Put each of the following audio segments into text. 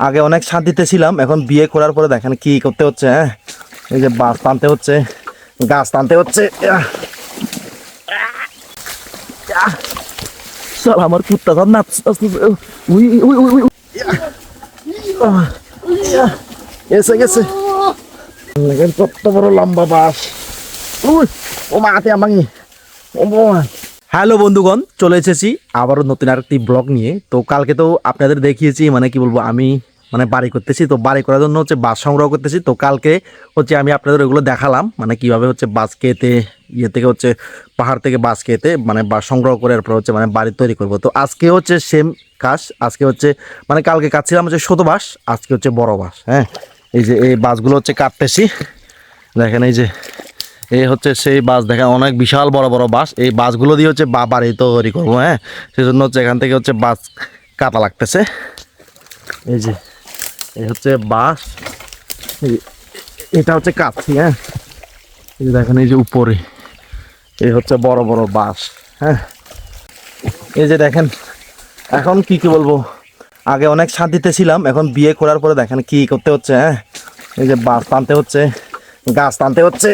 আগে অনেক শান্তিতে ছিলাম, এখন বিয়ে করার পরে দেখেন কি করতে হচ্ছে হ্যাঁ? এই যে বাস টানতে হচ্ছে, গাছ টানতে হচ্ছে। চল আমার কুত্তা ধর, নাচ। আহ। গেছে। কত বড় লম্বা বাস। ও মাতে আমাকে। ও হ্যালো বন্ধুগণ, চলে এসেছি আবারও নতুন আরেকটি ব্লগ নিয়ে। তো কালকে তো আপনাদের দেখিয়েছি মানে কি বলব, আমি মানে বাড়ি করতেছি, তো বাড়ি করার জন্য হচ্ছে বাস সংগ্রহ করতেছি। তো কালকে হচ্ছে আমি আপনাদের ওগুলো দেখালাম মানে কীভাবে হচ্ছে বাস কেতে ইয়ে থেকে হচ্ছে পাহাড় থেকে বাস কেতে মানে বাস সংগ্রহ করে এরপর হচ্ছে মানে বাড়ি তৈরি করব। তো আজকে হচ্ছে সেম কাজ, আজকে হচ্ছে মানে কালকে কাটছিলাম হচ্ছে ছোট বাস, আজকে হচ্ছে বড় বাস হ্যাঁ। এই যে এই বাসগুলো হচ্ছে কাটতেছি, দেখেন এই যে এই হচ্ছে সেই বাস, দেখেন অনেক বিশাল বড় বড় বাস। এই বাসগুলো দিয়ে হচ্ছে বা বাড়ি তৈরি করব হ্যাঁ? সেই জন্য হচ্ছে এখান থেকে হচ্ছে বাস কাটা লাগতেছে। এই যে এই হচ্ছে বাস। এটা হচ্ছে কাছি হ্যাঁ? এই দেখেন, এই যে উপরে এই হচ্ছে বড় বড় বাস হ্যাঁ? এই যে দেখেন, এখন কি কি বলব? আগে অনেক শান্তিতে ছিলাম, এখন বিয়ে করার পরে দেখেন কি করতে হচ্ছে হ্যাঁ? এই যে বাস টানতে হচ্ছে, গাছ টানতে হচ্ছে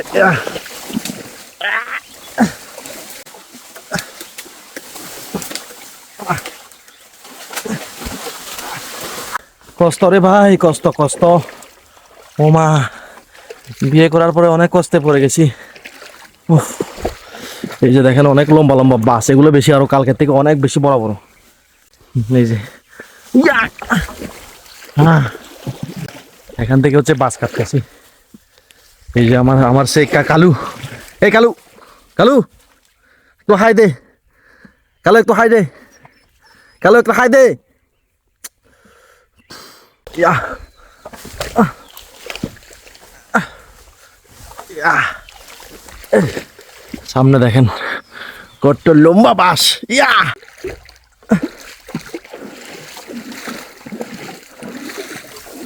কষ্ট রে ভাই, কষ্ট কষ্ট। ও মা, বিয়ে করার পরে অনেক কষ্টে পড়ে গেছি। এই যে দেখেন অনেক লম্বা লম্বা বাস, এগুলো বেশি আরও কালকের থেকে অনেক বেশি বড় বড় এই যে। এখান থেকে হচ্ছে বাস কাটতেছি এই যে আমার আমার সেই কালু। এই কালু কালু তো হাই দে। কালু, একটু হাই দে। কালু একটু হাই দে ইয়া। সামনে দেখেন কত লম্বা বাস ইয়া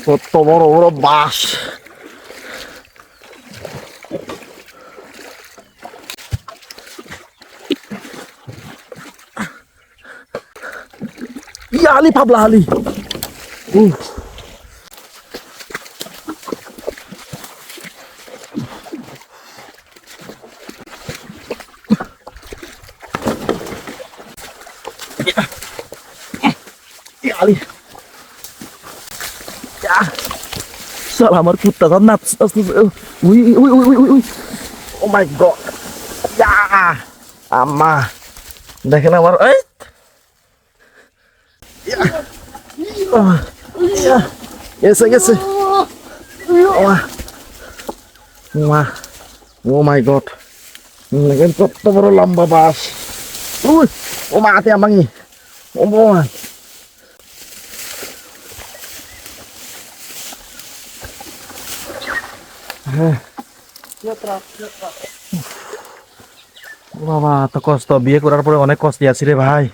কত বড় বড় বাস ইয়া আলি পাবলা আলি উফ ইয়া আলি ইয়া চল আমার কুত্তা ধর নাচ উই উই উই উই উই ও মাই গড ইয়া আম্মা দেখেন আমার এই ইয়া আহ, ইয়া গেছে গেছে ওমা ওমা ও মাই গড দেখেন কত বড় লম্বা বাস উই ও মাতে আমাকে ও মা ও বাবা তো কষ্ট বিয়ে করার পরে অনেক কষ্টে আছি রে ভাই